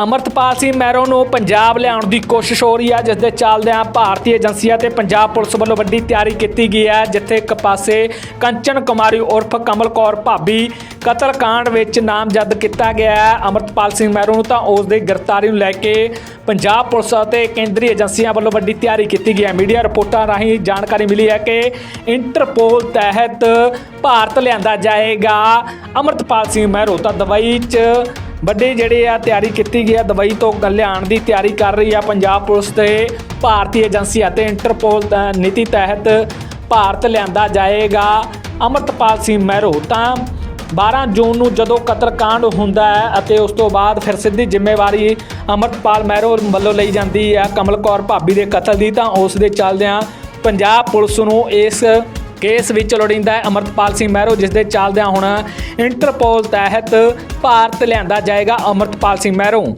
Amritpal Singh marrow ਨੂੰ ਪੰਜਾਬ ਲਿਆਉਣ ਦੀ ਕੋਸ਼ਿਸ਼ ਹੋ ਰਹੀ ਹੈ ਜਿਸ ਦੇ ਚੱਲਦਿਆਂ ਭਾਰਤੀ ਏਜੰਸੀਆਂ ਤੇ ਪੰਜਾਬ ਪੁਲਿਸ ਵੱਲੋਂ ਵੱਡੀ ਤਿਆਰੀ ਕੀਤੀ ਗਈ ਹੈ, ਜਿੱਥੇ ਇੱਕ ਪਾਸੇ ਕੰਚਨ ਕੁਮਾਰੀ ਉਰਫ ਕਮਲ ਕੌਰ ਭਾਬੀ ਕਤਲकांड ਵਿੱਚ ਨਾਮਜ਼ਦ ਕੀਤਾ ਗਿਆ ਹੈ। ਅਮਰਤਪਾਲ ਸਿੰਘ ਮੈਰੋ ਨੂੰ ਤਾਂ ਉਸ ਦੀ ਗ੍ਰਿਫਤਾਰੀ ਨੂੰ ਲੈ ਕੇ ਪੰਜਾਬ ਪੁਲਿਸ ਅਤੇ ਕੇਂਦਰੀ ਏਜੰਸੀਆਂ ਵੱਲੋਂ ਵੱਡੀ ਤਿਆਰੀ ਕੀਤੀ ਗਈ ਹੈ। ਮੀਡੀਆ ਰਿਪੋਰਟਾਂ ਰਾਹੀਂ ਜਾਣਕਾਰੀ ਮਿਲੀ ਹੈ ਕਿ ਇੰਟਰਪੋਲ ਤਹਿਤ ਭਾਰਤ ਲਿਆਂਦਾ ਜਾਏਗਾ। ਅਮਰਤਪਾਲ ਸਿੰਘ ਮੈਰੋ ਤਾਂ ਦਵਾਈ 'ਚ ਵੱਡੀ ਜਿਹੜੀ ਆ, ਤਿਆਰੀ ਕੀਤੀ ਗਈ ਆ, ਦੁਬਈ ਤੋਂ ਲਿਆਉਣ ਦੀ ਤਿਆਰੀ ਕਰ ਰਹੀ ਆ ਪੰਜਾਬ ਪੁਲਿਸ ਤੇ। ਭਾਰਤੀ ਏਜੰਸੀ ਅਤੇ ਇੰਟਰਪੋਲ ਤ- ਨੀਤੀ ਤਹਿਤ ਭਾਰਤ ਲਿਆਂਦਾ ਜਾਏਗਾ ਅਮਰਤਪਾਲ ਸਿੰਘ ਮਹਿਰੋ। ਤਾਂ 12 ਜੂਨ ਨੂੰ ਜਦੋਂ ਕਤਲकांड ਹੁੰਦਾ ਹੈ ਅਤੇ ਉਸ ਤੋਂ ਬਾਅਦ ਫਿਰ ਸਿੱਧੀ ਜ਼ਿੰਮੇਵਾਰੀ ਅਮਰਤਪਾਲ ਮਹਿਰੋ ਵੱਲੋਂ ਲਈ ਜਾਂਦੀ ਹੈ ਕਮਲ ਕੌਰ ਭਾਬੀ ਦੇ ਕਤਲ ਦੀ ਤਾਂ ਉਸ ਦੇ ਚੱਲਦਿਆਂ ਪੰਜਾਬ ਪੁਲਿਸ ਨੂੰ ਇਸ ਕੇਸ ਵਿੱਚ ਲੋੜੀਂਦਾ ਹੈ ਅਮਰਤਪਾਲ ਸਿੰਘ ਮਹਿਰੋ, ਜਿਸ ਦੇ ਚੱਲਦਿਆਂ ਹੁਣ ਇੰਟਰਪੋਲ ਤਹਿਤ ਭਾਰਤ ਲਿਆਂਦਾ ਜਾਏਗਾ ਅਮਰਤਪਾਲ ਸਿੰਘ ਮਹਿਰੋ।